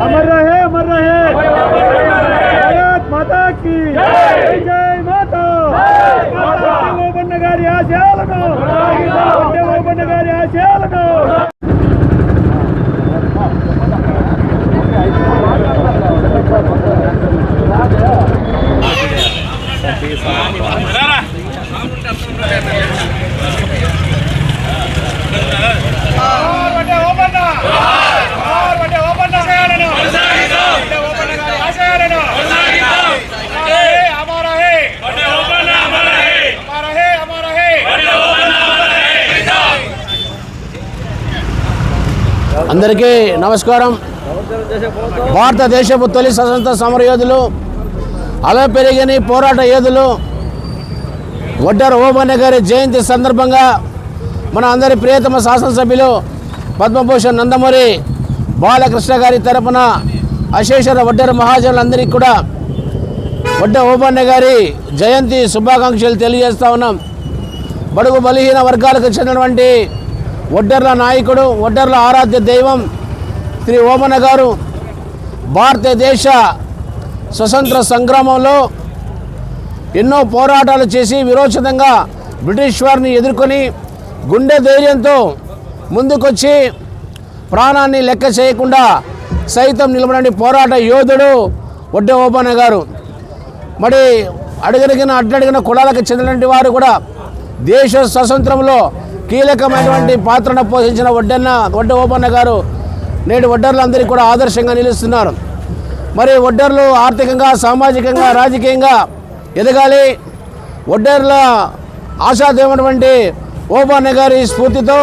अमर रहे अमर रहे। भारत माता की। Հայաստանը վերադարձ అందరికీ నమస్కారం. భారతదేశపు తొలి స్వతంత్ర సమర యోధులు అలా పెరిగని పోరాట యోధులు వడ్డర్ ఓబన్న గారి జయంతి సందర్భంగా మన అందరి ప్రియతమ శాసనసభ్యులు పద్మభూషణ్ నందమూరి బాలకృష్ణ గారి తరపున అశేషర ఒడ్డర మహాజనులందరికీ కూడా వడ్డ ఓబన్న గారి జయంతి శుభాకాంక్షలు తెలియజేస్తా ఉన్నాం. బడుగు బలహీన వర్గాలకు చెందినటువంటి ఒడ్డర్ల నాయకుడు ఒడ్డర్ల ఆరాధ్య దైవం శ్రీ ఓమన గారు భారతదేశ స్వతంత్ర సంగ్రామంలో ఎన్నో పోరాటాలు చేసి విరోచితంగా బ్రిటిష్ వారిని ఎదుర్కొని గుండె ధైర్యంతో ముందుకొచ్చి ప్రాణాన్ని లెక్క చేయకుండా సైతం నిలబడని పోరాట యోధుడు ఒడ్డ ఓబన్న గారు. మరి అడుగడిగిన అడ్డడిగిన కులాలకు చెందినటువంటి వారు కూడా దేశ స్వతంత్రంలో కీలకమైనటువంటి పాత్రను పోషించిన వడ్డన్న వడ్డ ఓపన్న గారు నేడు వడ్డర్లందరికీ కూడా ఆదర్శంగా నిలుస్తున్నారు. మరి వడ్డర్లు ఆర్థికంగా సామాజికంగా రాజకీయంగా ఎదగాలి. వడ్డర్ల ఆశాదేమైనటువంటి ఓపన్న గారి స్ఫూర్తితో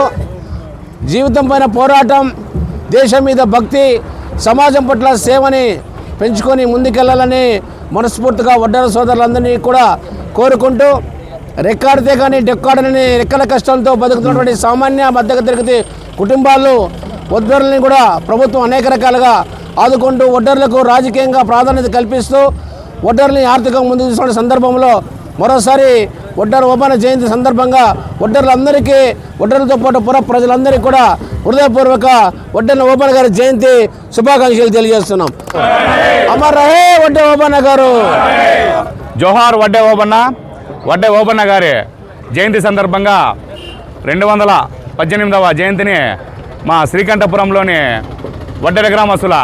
జీవితం పైన పోరాటం దేశం మీద భక్తి సమాజం పట్ల సేవని పెంచుకొని ముందుకెళ్ళాలని మనస్ఫూర్తిగా వడ్డర సోదరులందరినీ కూడా కోరుకుంటూ రెక్కాడితే కానీ డెక్కాడని రెక్కల కష్టాలతో బతుకుతున్నటువంటి సామాన్య మధ్యతరగతి కుటుంబాలు వడ్డర్లని కూడా ప్రభుత్వం అనేక రకాలుగా ఆదుకుంటూ ఒడ్డర్లకు రాజకీయంగా ప్రాధాన్యత కల్పిస్తూ ఒడ్డర్ని ఆర్థికంగా ముందుకు తీసుకున్న సందర్భంలో మరోసారి ఒడ్డర్ ఓపెన జయంతి సందర్భంగా ఒడ్డర్లందరికీ ఒడ్డర్లతో పాటు పుర ప్రజలందరికీ కూడా హృదయపూర్వక ఒడ్డర్ల ఓపెన గారి జయంతి శుభాకాంక్షలు తెలియజేస్తున్నాం. అమర్ రహే ఒడ్డ ఓబన్న గారు జోహార్ వడ్డే ఓబన్న వడ్డే ఓపెన్న గారి జయంతి సందర్భంగా రెండు వందల పద్దెనిమిదవ జయంతిని మా శ్రీకంఠపురంలోని వడ్డెర గ్రామస్తుల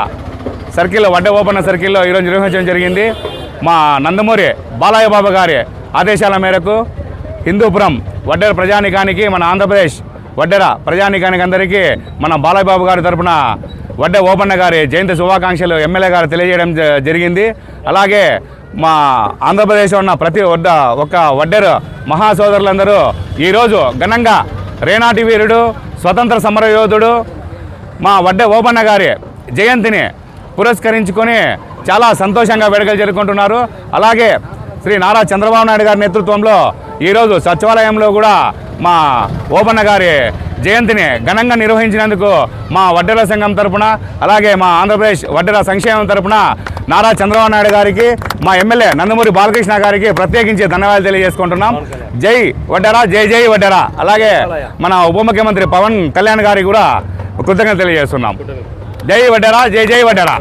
సర్కిల్ వడ్డే ఓపెన్న సర్కిల్లో ఈరోజు నిర్వహించడం జరిగింది. మా నందమూరి బాలయ్య బాబా గారి ఆదేశాల మేరకు హిందూపురం వడ్డెర ప్రజానికానికి మన ఆంధ్రప్రదేశ్ వడ్డెర ప్రజానికానికి అందరికీ మన బాలయ్య బాబు గారి తరపున వడ్డే ఓపన్న గారి జయంతి శుభాకాంక్షలు ఎమ్మెల్యే గారు తెలియజేయడం జరిగింది. అలాగే మా ఆంధ్రప్రదేశ్ ఉన్న ప్రతి వడ్డ ఒక వడ్డెరు మహాసోదరులందరూ ఈరోజు ఘనంగా రేనాటి వీరుడు స్వతంత్ర సమరయోధుడు మా వడ్డ ఓపన్న గారి జయంతిని పురస్కరించుకొని చాలా సంతోషంగా వేడుకలు జరుపుకుంటున్నారు. అలాగే శ్రీ నారా చంద్రబాబు నాయుడు గారి నేతృత్వంలో ఈరోజు సచివాలయంలో కూడా మా ఓపన్న గారి జయంతిని ఘనంగా నిర్వహించినందుకు మా వడ్డెల సంఘం తరపున అలాగే మా ఆంధ్రప్రదేశ్ వడ్డెల సంక్షేమం తరపున నారా చంద్రబాబు నాయుడు గారికి మా ఎమ్మెల్యే నందమూరి బాలకృష్ణ గారికి ప్రత్యేకించి ధన్యవాదాలు తెలియజేసుకుంటున్నాం. జై వడ్డారా జై జై వడ్డారా. అలాగే మన ఉప ముఖ్యమంత్రి పవన్ కళ్యాణ్ గారికి కూడా కృతజ్ఞత తెలియజేస్తున్నాం. జై వడ్డరా జై జై వడ్డారా.